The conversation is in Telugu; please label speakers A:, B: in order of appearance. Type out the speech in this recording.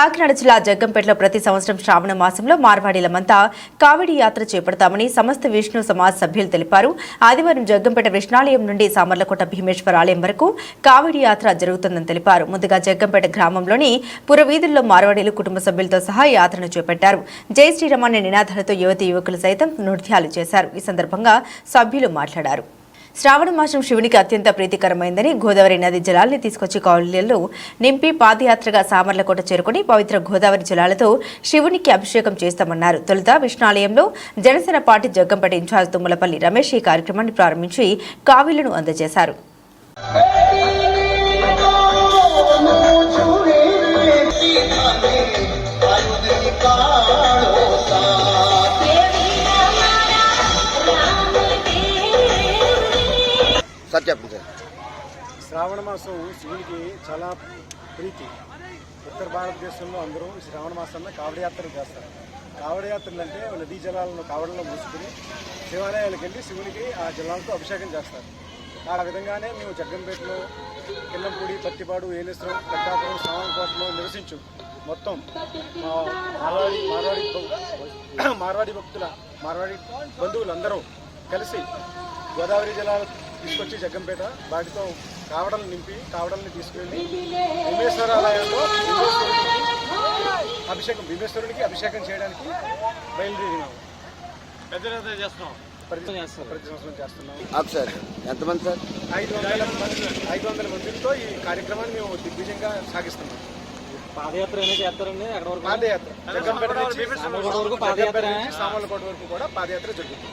A: కాకినాడ జిల్లా జగ్గంపేటలో ప్రతి సంవత్సరం శ్రావణ మాసంలో మార్వాడీలమంతా కావిడి యాత్ర చేపడతామని సమస్త విష్ణు సమాజ్ సభ్యులు తెలిపారు. ఆదివారం జగ్గంపేట విష్ణాలయం నుండి సామర్లకోట భీమేశ్వర ఆలయం వరకు కావిడి యాత్ర జరుగుతుందని తెలిపారు. ముందుగా జగ్గంపేట గ్రామంలోని పురవీధుల్లో మార్వాడీలు కుటుంబ సభ్యులతో సహా యాత్రను చేపట్టారు. జై శ్రీరామ్ అనే నినాదాలతో యువతి యువకులు సైతం నృత్యాలు చేశారు. ఈ సందర్భంగా సభ్యులు మాట్లాడారు. శ్రావణ మాసం శివునికి అత్యంత ప్రీతికరమైందని గోదావరి నది జలాల్ని తీసుకొచ్చి కాలనీలలో నింపి పాదయాత్రగా సామర్లకోట చేరుకుని పవిత్ర గోదావరి జలాలతో శివునికి అభిషేకం చేస్తామన్నారు. తొలుత విష్ణాలయంలో జనసేన పార్టీ జగ్గంపేట ఇన్ఛార్జ్ తుమ్మలపల్లి రమేష్ ఈ కార్యక్రమాన్ని ప్రారంభించి కావిలను అందజేశారు.
B: సార్ చెప్పండి సార్.
C: శ్రావణ మాసం శివుడికి చాలా ప్రీతి. ఉత్తర భారతదేశంలో అందరూ శ్రావణ మాసంలో కావడయాత్రలు చేస్తారు. కావడయాత్రలు అంటే నదీ జలాలను కావడంలో మూసుకుని శివాలయాలకు వెళ్ళి శివునికి ఆ జలాలతో అభిషేకం చేస్తారు. ఆ విధంగానే మేము జగ్గంపేటలో కిల్లంపూడి పత్తిపాడు ఏలేశ్వరం పెద్దాపురం సామర్లకోటలో నివసించు. మొత్తం మా మార్వాడి మార్వాడి మార్వాడి భక్తుల మార్వాడి బంధువులందరూ కలిసి గోదావరి జలాలు తీసుకొచ్చి జగ్గంపేట వాటితో కావడలు నింపి కావడల్ని తీసుకెళ్ళి భీమేశ్వరాలయంలో భీమేశ్వరుడికి అభిషేకం భీమేశ్వరుడికి అభిషేకం చేయడానికి బయలుదేరినాము ప్రతి ప్రతి సంవత్సరం చేస్తున్నాము
B: ఆపు సార్ ఎంతమంది సార్?
C: ఐదు వందల మంది ఐదు వందల మందితో ఈ కార్యక్రమాన్ని మేము దిగ్విజయంగా సాగిస్తున్నాం.
D: పాదయాత్ర అనేది చేస్తారండి. అక్కడ వరకు?
C: పాదయాత్ర. జగ్గంపేట నుంచి
D: సామర్లకోట వరకు పాదయాత్ర.
C: జగ్గంపేట నుంచి సామర్లకోట వరకు కూడా పాదయాత్ర జరుగుతుంది.